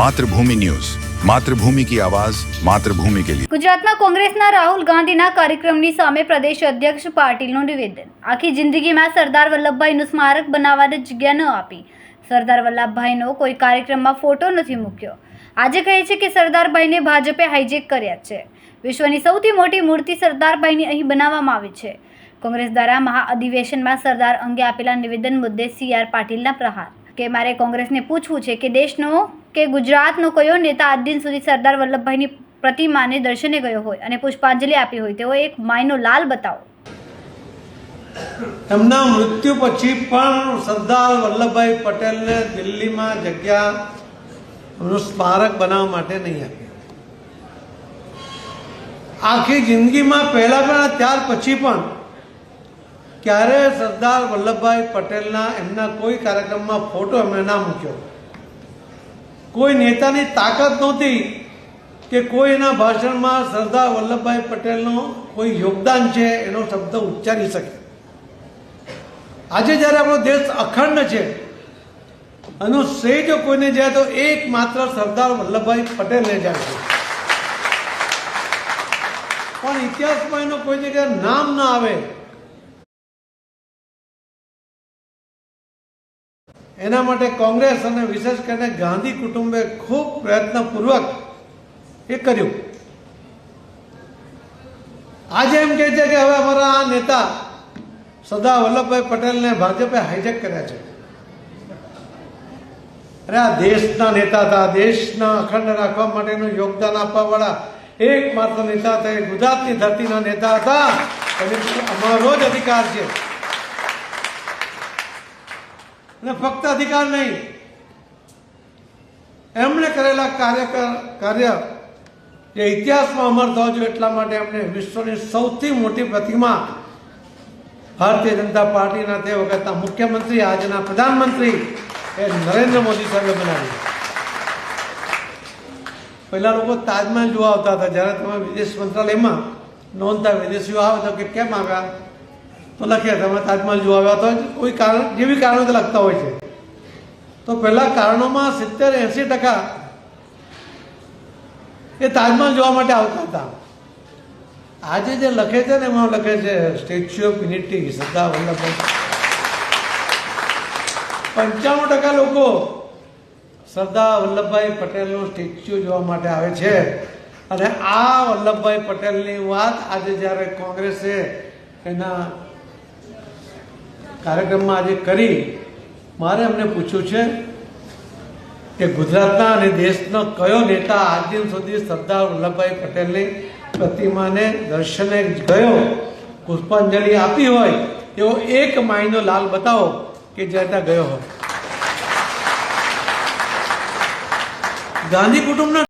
Mathrubhumi news. Mathrubhumi કી આવાજ, માતૃભૂમિ કે લિયે ગુજરાતમાં કોંગ્રેસના રાહુલ ગાંધીના કાર્યક્રમની સામે પ્રદેશ અધ્યક્ષ પાટીલનું નિવેદન. આખી જિંદગીમાં સરદાર વલ્લભભાઈનું સ્મારક બનાવવાની જગ્યા ન આપી. સરદાર વલ્લભભાઈનો કોઈ કાર્યક્રમમાં ફોટો નથી મૂક્યો. આજે કહે છે કે સરદારભાઈને ભાજપે હાઇજેક કર્યા છે. વિશ્વની સૌથી મોટી મૂર્તિ સરદારભાઈની અહીં બનાવવામાં આવી છે. કોંગ્રેસ દ્વારા મહાઅધિવેશનમાં સરદાર અંગે આપેલા નિવેદન મુદ્દે સી આર પાટીલના પ્રહાર. કે મારે કોંગ્રેસને પૂછવું છે કે દેશનો કે ગુજરાતનો કયો નેતા આજ દિન સુધી સરદાર વલ્લભભાઈની પ્રતિમાને દર્શને ગયો હોય અને પુષ્પાંજલિ આપી હોય તેવો એક માયનો લાલ બતાવો. એમના મૃત્યુ પછી પણ સરદાર વલ્લભભાઈ પટેલને દિલ્હીમાં જગ્યા સ્મારક બનાવવા માટે નહીં આપી. આખી જિંદગીમાં પહેલા પણ ત્યાર પછી પણ ક્યારે સરદાર વલ્લભભાઈ પટેલના એમના કોઈ કાર્યક્રમમાં ફોટો એમણે ના મૂક્યો. કોઈ નેતાની તાકાત નહોતી કે કોઈ એના ભાષણમાં સરદાર વલ્લભભાઈ પટેલનું કોઈ યોગદાન છે એનો શબ્દ ઉચ્ચારી શકે. આજે જ્યારે આપણો દેશ અખંડ છે, એનો શ્રેય જો કોઈને જાય તો એકમાત્ર સરદાર વલ્લભભાઈ પટેલને જાય છે. પણ ઇતિહાસમાં એનો કોઈ જગ્યાએ નામ ના આવે એના માટે કોંગ્રેસ અને વિશેષ કરીને ગાંધી કુટુંબે ખૂબ પ્રયત્નપૂર્વક એ કર્યું. આજે એમ કહે છે કે હવે અમારા આ નેતા સરદાર વલ્લભભાઈ પટેલને ભાજપે હાઈજેક કર્યા છે. અરે આ દેશના નેતા હતા, દેશના અખંડ રાખવા માટેનું યોગદાન આપવાવાળા એકમાત્ર નેતા હતા એ ગુજરાતની ધરતીના નેતા હતા. અને અમારો જ અધિકાર છે. અને ફક્ત અધિકાર નહીં, એમણે કરેલા કાર્ય કાર્ય જે ઇતિહાસમાં અમર થવા જોઈએ એટલા માટે એમણે વિશ્વની સૌથી મોટી પ્રતિમા ભારતીય જનતા પાર્ટીના તે વખતના મુખ્યમંત્રી, આજના પ્રધાનમંત્રી એ નરેન્દ્ર મોદી સાહેબે બનાવી. પહેલા લોકો તાજમહેલ જોવા આવતા હતા. જ્યારે તમે વિદેશ મંત્રાલયમાં નોંધતા વિદેશીઓ આવે તો કે કેમ આવ્યા? તો લખીએ, તમે તાજમહેલ જોવા આવ્યા તો કોઈ કારણ, જેવી કારણો લખતા હોય છે. તો પહેલા કારણોમાં સિત્તેર એંસી ટકા એ તાજમહેલ જોવા માટે આવતા હતા. આજે જે લખે છે ને, એમાં લખે છે statue of unity Sardar Vallabhbhai પંચાણું ટકા લોકો સરદાર વલ્લભભાઈ પટેલનું સ્ટેચ્યુ જોવા માટે આવે છે. અને આ વલ્લભભાઈ પટેલની વાત આજે જ્યારે કોંગ્રેસે એના કાર્યક્રમમાં આજે કરી મારે એમને પૂછ્યું છે કે ગુજરાતના અને દેશનો કયો નેતા આજ દિન સુધી સરદાર વલ્લભભાઈ પટેલની પ્રતિમાને દર્શને ગયો, પુષ્પાંજલિ આપી હોય, એવો એક માયનો લાલ બતાવો કે જ્યાં ગયો હોય. ગાંધી કુટુંબના